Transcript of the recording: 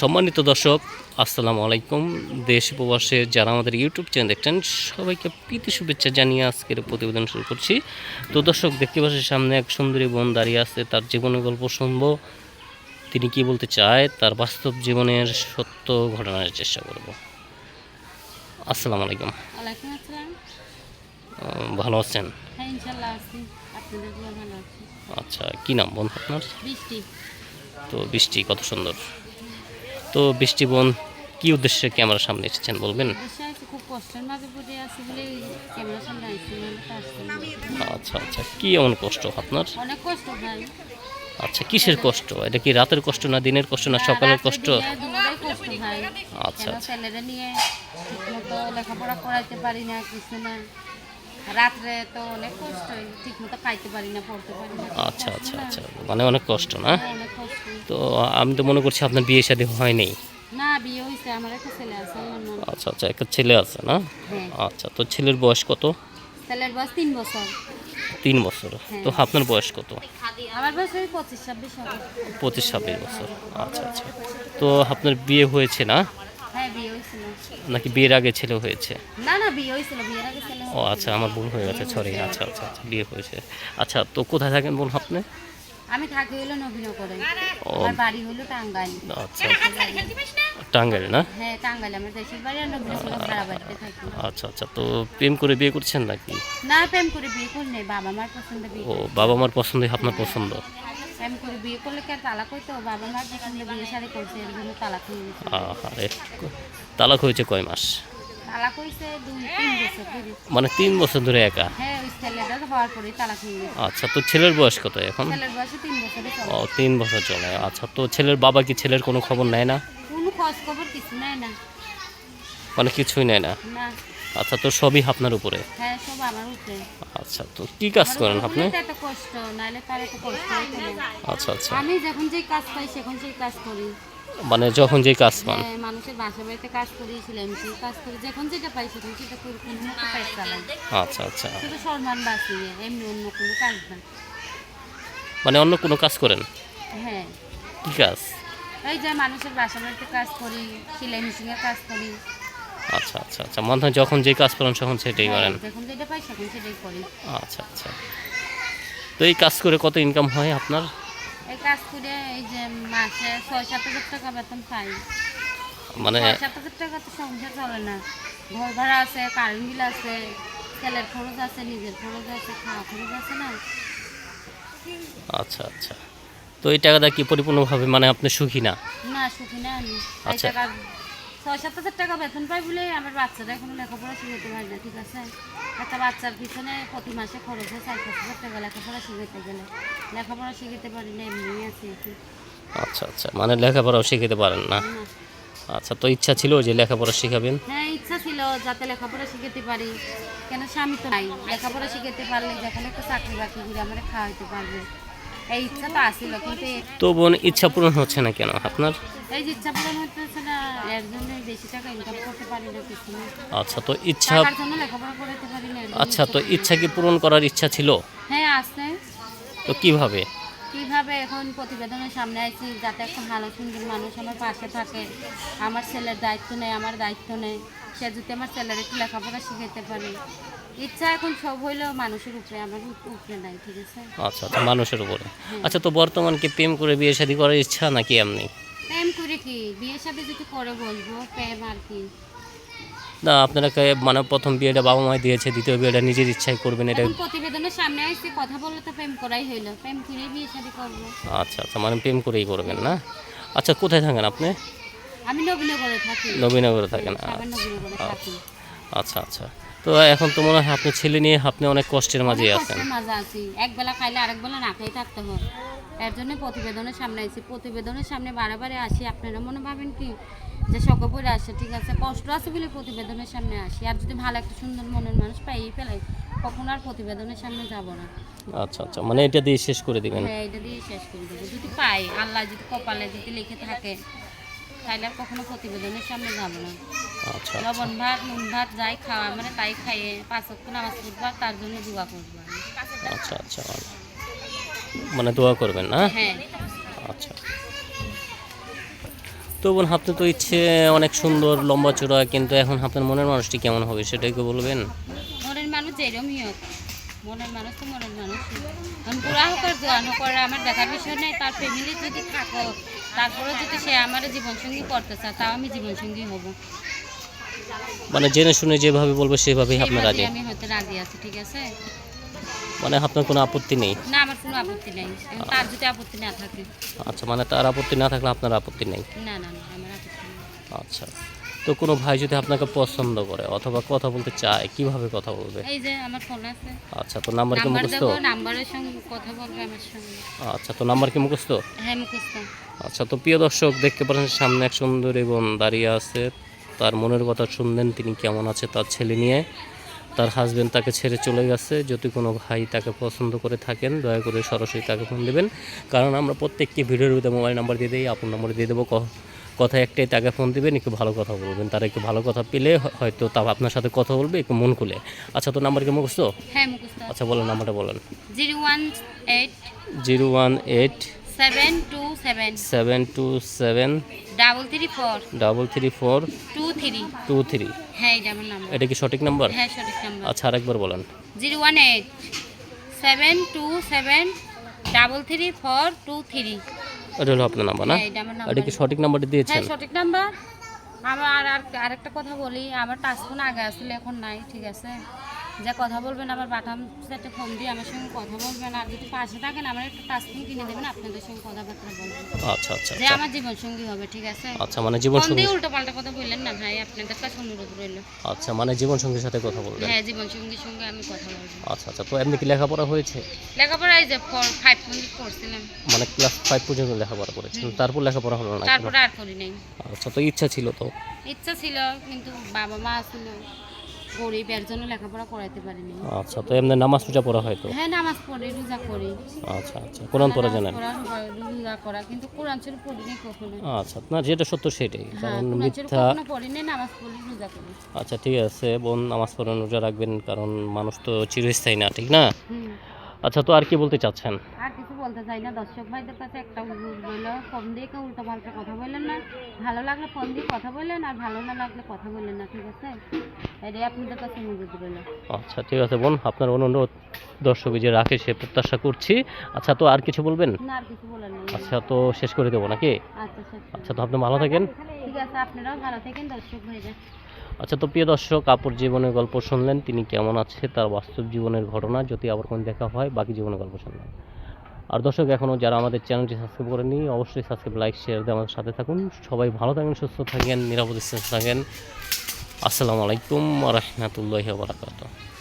সম্মানিত দর্শক আসসালামু আলাইকুম। দেশ প্রবাসে যারা আমাদের ইউটিউব চ্যানেল দেখছেন সবাইকে প্রীতি শুভেচ্ছা জানিয়ে আজকের প্রতিবেদন শুরু করছি। তো দর্শক দেখতে পাচ্ছি সামনে এক সুন্দরী বোন দাঁড়িয়ে আছে তার জীবনের গল্প শুনব। তিনি কি বলতে চায় তার বাস্তব জীবনের সত্য ঘটনার চেষ্টা করব। আসসালামু আলাইকুম। ভালো আছেন? হ্যাঁ আচ্ছা কি নাম বোন আপনার? তো বৃষ্টি কত সুন্দর। তো বৃষ্টি বোন কি উদ্দেশ্যে ক্যামেরার সামনে এসেছেন বলবেন। আচ্ছা আচ্ছা। কি এমন কষ্ট আপনার? আচ্ছা কিসের কষ্ট? এটা কি রাতের কষ্ট না দিনের কষ্ট না সকালের কষ্ট? আচ্ছা, আচ্ছা। ছেলেরা নিয়ে লেখাপড়া করাইতে পারি না কিছু না। রাত্রে তো অনেক কষ্ট ঠিকমতো খাইতে পারি না পড়তে পারি না। আচ্ছা আচ্ছা আচ্ছা। মানে অনেক কষ্ট না? হ্যাঁ, অনেক কষ্ট। তো আমি তো মনে করছি আপনার বিয়ে শাদী হয়নি। না বিয়ে হয়েছে আমার একটা ছেলে আছে আচ্ছা আচ্ছা একটা ছেলে আছে না? হ্যাঁ। আচ্ছা তো ছেলের বয়স কত? ছেলের বয়স তিন বছর। তিন বছর। তো আপনার বয়স কত? আমার বয়স পঁচিশ ছাব্বিশ পঁচিশ ছাব্বিশ বছর। আচ্ছা আচ্ছা। তো আপনার বিয়ে হয়েছে না? হ্যাঁ নাকি বিয়ের আগে ছেলে হয়েছে? না না বিয়ে হয়েছিল বিয়ের আগে ছেলে ও আচ্ছা আমার ভুল হয়ে গেছে সরি আচ্ছা আচ্ছা আচ্ছা বিয়ে হয়েছে। আচ্ছা তো কোথায় থাকেন বলুন আপনি? আমি থাকি হইল নবীনগরে। ও আমার বাড়ি হইল টাঙ্গাইল। আচ্ছা টাঙ্গাইল না? হ্যাঁ টাঙ্গাইল আমার দেশের বাড়ি আর নবীনগর বাড়িতে থাকি। আচ্ছা আচ্ছা তো প্রেম করে বিয়ে করছেন নাকি? না প্রেম করে বিয়ে করি নাই বাবা মার পছন্দ বিয়ে ও বাবা মার পছন্দই আপনার পছন্দ? প্রেম করে বিয়ে করলে কি আর তালাক হইতো বাবা বিয়ে শাড়ি করছে এর জন্য তালাক হয়ে গেছে। তালাক হয়েছে কয় মাস? তালাক হয়েছে দুই তিন বছর ধরে। মানে তিন বছর ধরে একা? হ্যাঁ ওই ছেলেটা হওয়ার পরে তালাক হয়ে গেছে। আচ্ছা তো ছেলের বয়স কত এখন? ছেলের বয়সে তিন বছরে ও তিন বছর চলে। আচ্ছা তো ছেলের বাবা কি ছেলের কোনো খবর নেয় না? কোনো খোঁজ খবর কিছু নেয় না। মানে কিছুই নেয় না? আচ্ছা তো সবই আপনার উপরে? হ্যাঁ সব আমার উপরে। আচ্ছা তো কি কাজ করেন আপনি? আচ্ছা আচ্ছা। আমি যখন যে কাজ পাই সেখন সেই কাজ করি। মানে যখন যে কাজ পান? হ্যাঁ, মানুষের বাসা বাড়িতে কাজ করি ছিলাম সেই কাজ করি যখন যেটা পাই সেখন সেটা করি কোনো মতো পেট চালাই। আচ্ছা আচ্ছা। শুধু সম্মান বাঁচিয়ে এমনি অন্য কোনো কাজ না। মানে অন্য কোনো কাজ করেন? হ্যাঁ। কি কাজ? এই যে মানুষের বাসা বাড়িতে কাজ করি সেলাই মেশিনের কাজ করি। আচ্ছা আচ্ছা আচ্ছা। মনে হয় যখন যে কাজ করেন তখন সেটাই হ্যাঁ, করেন। যখন যেটা পাই সেখন সেটাই করি। আচ্ছা আচ্ছা। তো এই কাজ করে কত ইনকাম হয় আপনার? এই কাজ করে এই যে মাসে ছয় সাত হাজার টাকা বেতন পাই। মানে সাত হাজার টাকা তো সংসার চলে না। ঘর ভাড়া আছে কারেন্ট বিল আছে তেলের খরচ আছে নিজের খরচ আছে খাওয়া খরচ আছে না। আচ্ছা আচ্ছা। তো এই টাকাটা কি পরিপূর্ণভাবে মানে আপনি সুখী না? না সুখী না আচ্ছা। ছয় সাত হাজার টাকা বেতন পাই বলে আমার বাচ্চারা এখনও লেখাপড়া শিখাতে পারে না ঠিক আছে? একটা বাচ্চার পিছনে প্রতি মাসে খরচ হয় চার পাঁচ হাজার টাকা লেখাপড়া শিখাতে গেলে। লেখাপড়া শিখাতে পারি না এমনি আছে আচ্ছা আচ্ছা মানে লেখাপড়াও শিখাতে পারেন না? না। আচ্ছা তো ইচ্ছা ছিল যে লেখাপড়া শিখাবেন? হ্যাঁ ইচ্ছা ছিল যাতে লেখাপড়া শিখাতে পারি। কেন স্বামী তো নাই লেখাপড়া শিখাতে পারলে যখন একটা চাকরি বাকরি করে আমরা খাওয়াইতে পারবে। এই ইচ্ছা তো আসছিল কিন্তু তো বোন ইচ্ছা পূরণ হচ্ছে না কেন আপনার? এই যে ইচ্ছা পূরণ হতেছে না এর জন্য বেশি টাকা ইনকাম করতে পারি না কিছু আচ্ছা তো ইচ্ছা টাকার জন্য লেখাপড়া করতে পারি না আচ্ছা তো ইচ্ছা কি পূরণ করার ইচ্ছা ছিল? হ্যাঁ আসছে তো কীভাবে? কীভাবে এখন প্রতিবেদনের সামনে আইছি যাতে একটা ভালো সুন্দর মানুষ আমার পাশে থাকে। আমার ছেলের দায়িত্ব নেই আমার দায়িত্ব নেই। সে যদি আমার ছেলের একটু লেখাপড়া শিখাইতে পারে। ইচ্ছা এখন সব হইলেও মানুষের উপরে আমার উপরে নাই ঠিক আছে? আচ্ছা আচ্ছা মানুষের উপরে। আচ্ছা তো বর্তমান কি প্রেম করে বিয়ে শাদী করার ইচ্ছা নাকি এমনি? প্রেম করে কি? বিয়ে সাথে যদি করে বলব প্রেম আর কি। না আপনারা কে- মানে প্রথম বিয়েটা বাবা মাই দিয়েছে দ্বিতীয় বিয়েটা নিজের ইচ্ছায় করবেন এটা প্রতিবেদনের সামনে আসছি কথা বললে তো প্রেম করাই হইল। প্রেম করে বিয়ে শাদি করব। আচ্ছা আচ্ছা মানে প্রেম করেই করবেন না? আচ্ছা কোথায় থাকেন আপনি? আমি নবীনগরে থাকি। নবীনগরে থাকেন নবীনগরে থাকি। আচ্ছা আচ্ছা। তো এখন তো মনে হয় আপনি ছেলে নিয়ে আপনি অনেক কষ্টের আছেন। মাঝে আছি। এক খাইলে আরেক বেলা না খেয়ে থাকতে হয়। এর জন্য প্রতিবেদনের সামনে আছি প্রতিবেদনের সামনে বারে বারে আসি। আপনারা মনে ভাবেন কি? যে পড়ে আসে ঠিক আছে? কষ্ট আছে বলে প্রতিবেদনের সামনে আসি। আর যদি ভালো একটা সুন্দর মনের মানুষ পাই ফেলাই কখন আর প্রতিবেদনের সামনে যাব না। আচ্ছা আচ্ছা। মানে এটা দিয়ে শেষ করে দিবেন। হ্যাঁ এটা দিয়ে শেষ করে দেবো। যদি পাই আল্লাহ যদি কপালে যদি লিখে থাকে আর কখনো প্রতিবেদনের সামনে যাব না। আচ্ছা। লবণ ভাত নুন ভাত যাই খাওয়া মানে তাই খাইয়ে পাঁচ অক্ট নামাজ পড়বা তার জন্য দোয়া করব আচ্ছা আচ্ছা। মানে দোয়া করবেন না? হ্যাঁ। আচ্ছা। তো বোন আপনি তো ইচ্ছে অনেক সুন্দর লম্বা চূড়া কিন্তু এখন আপনার মনের মানুষটি কেমন হবে সেটাই কি বলবেন? মনের মানুষ যেরমই হোক। মনের মানুষ তো মনের মানুষ। আমি বুড়া হোক আর জোয়ান হোক আমার দেখার বিষয় নেই তার ফ্যামিলি যদি থাকো তারপরে যদি সে আমার জীবনসঙ্গী করতে চায় তাও আমি জীবনসঙ্গী হব। মানে জেনে শুনে যেভাবে বলবে সেভাবেই আপনার রাজি। আমি হয়তো রাজি আছি ঠিক আছে? মানে আপনার কোনো আপত্তি নেই? না আমার কোনো আপত্তি নেই। তার যদি আপত্তি না থাকে। আচ্ছা মানে তার আপত্তি না থাকলে আপনার আপত্তি নেই? না না না আমার আপত্তি নেই। আচ্ছা। তো কোনো ভাই যদি আপনাকে পছন্দ করে অথবা কথা বলতে চায় কীভাবে কথা বলবে? এই যে আমার ফোন আছে। আচ্ছা তো নাম্বার কি মুখস্থ? নাম্বারের সঙ্গে কথা বলবে আমার সঙ্গে। আচ্ছা তো নাম্বার কি মুখস্থ? হ্যাঁ মুখস্থ। আচ্ছা তো প্রিয় দর্শক দেখতে পাচ্ছেন সামনে এক সুন্দর এবং দাঁড়িয়ে আছে। তার মনের কথা শুনলেন তিনি কেমন আছে তার ছেলে নিয়ে। তার হাজবেন্ড তাকে ছেড়ে চলে গেছে। যদি কোনো ভাই তাকে পছন্দ করে থাকেন দয়া করে সরাসরি তাকে ফোন দেবেন। কারণ আমরা প্রত্যেককে ভিডিওর ভিতরে মোবাইল নাম্বার দিয়ে দিই আপনার নাম্বার দিয়ে দেবো। ক- কথা একটাই তাকে ফোন দিবেন একটু ভালো কথা বলবেন। তারা একটু ভালো কথা পেলে হয়তো তা আপনার সাথে কথা বলবে একটু মন খুলে। আচ্ছা তো নাম্বার কি মুখস্থ? হ্যাঁ মুখস্থ আচ্ছা বলেন নাম্বারটা বলেন। Zero one eight zero one eight seven two seven. Seven two seven double three four double three four two three. Two three. হ্যাঁ এটা আমার নাম্বার এটা কি সঠিক নাম্বার হ্যাঁ সঠিক নাম্বার আচ্ছা আরেকবার বলেন। Zero one eight seven two seven double three four two three. এটা হলো আপনার নাম্বার না? হ্যাঁ এটা কি সঠিক নাম্বারটা হ্যাঁ দিয়েছেন? সঠিক নাম্বার আমার আর আর আরেকটা কথা বলি আমার টাচ ফোন আগে আসলে এখন নাই ঠিক আছে? যা কথা বলবেন আমার বাটাম সেটে ফোন দিয়ে আমার সঙ্গে কথা বলবেন। আর যদি পাশে থাকেন আমার একটা ফোন কিনে দেবেন আপনাদের সঙ্গে কথাবার্তা বলবেন আচ্ছা আচ্ছা যে আচ্ছা। আমার জীবন সঙ্গী হবে ঠিক আছে? আচ্ছা মানে জীবন সঙ্গী উল্টো পাল্টা কথা বললেন না ভাই আপনাদের কাছে অনুরোধ রইল। আচ্ছা মানে জীবন সঙ্গীর সাথে কথা বলবেন? হ্যাঁ জীবন সঙ্গীর সঙ্গে আমি কথা বলব। আচ্ছা আচ্ছা তো এমনি কি লেখাপড়া হয়েছে? লেখাপড়া এই যে ফোর ফাইভ পর্যন্ত পড়ছিলাম। মানে ক্লাস ফাইভ পর্যন্ত লেখাপড়া করেছেন তারপর লেখাপড়া হলো না তারপরে আর করি নাই। আচ্ছা তো ইচ্ছা ছিল তো? ইচ্ছা ছিল কিন্তু বাবা মা ছিল। গরিব এর জন্য লেখাপড়া করাইতে পারিনি। আচ্ছা তো এমনি নামাজ পূজা পড়া হয়তো হ্যাঁ নামাজ পড়ে রোজা করি। আচ্ছা আচ্ছা কোরআন পড়া জানেন? রোজা- করা কিন্তু কোরআন শরীফ পড়িনি কখনো। আচ্ছা না যেটা সত্য সেটাই। হ্যাঁ কারণ মিথ্যা পড়িনি নামাজ পড়ি রোজা করি। আচ্ছা ঠিক আছে বোন নামাজ পড়ান রোজা রাখবেন কারণ মানুষ তো চিরস্থায়ী না ঠিক না? আচ্ছা তো আর কি বলতে চাচ্ছেন? আর কিছু বলতে চাই না দর্শক ভাইদের কাছে একটা অনুরোধ রইল ফোন দিয়ে কেউ উল্টো পাল্টা কথা বললেন না। ভালো লাগলে ফোন দিয়ে কথা বললেন আর ভালো না লাগলে কথা বললেন না ঠিক আছে? এটাই আপনাদের কাছে অনুরোধ রইল। আচ্ছা ঠিক আছে বোন আপনার অনুরোধ দর্শক যে রাখে সে প্রত্যাশা করছি। আচ্ছা তো আর কিছু বলবেন? না আর কিছু বলার নেই। আচ্ছা তো শেষ করে দেবো নাকি? আচ্ছা আচ্ছা তো আপনি ভালো থাকেন। ঠিক আছে আপনারাও ভালো থাকেন দর্শক ভাইরা আচ্ছা তো প্রিয় দর্শক, আপুর জীবনের গল্প শুনলেন, তিনি কেমন আছে তার বাস্তব জীবনের ঘটনা, যদি আবার কোনো দেখা হয়, বাকি জীবনের গল্প শুনলেন। আর দর্শক, এখনও যারা আমাদের চ্যানেলটি সাবস্ক্রাইব করেনি অবশ্যই সাবস্ক্রাইব, লাইক, শেয়ার দিয়ে আমাদের সাথে থাকুন। সবাই ভালো থাকেন, সুস্থ থাকেন, নিরাপদে থাকেন। আসসালামু আলাইকুম রহমতুল্লাহ বারাকাতুহ।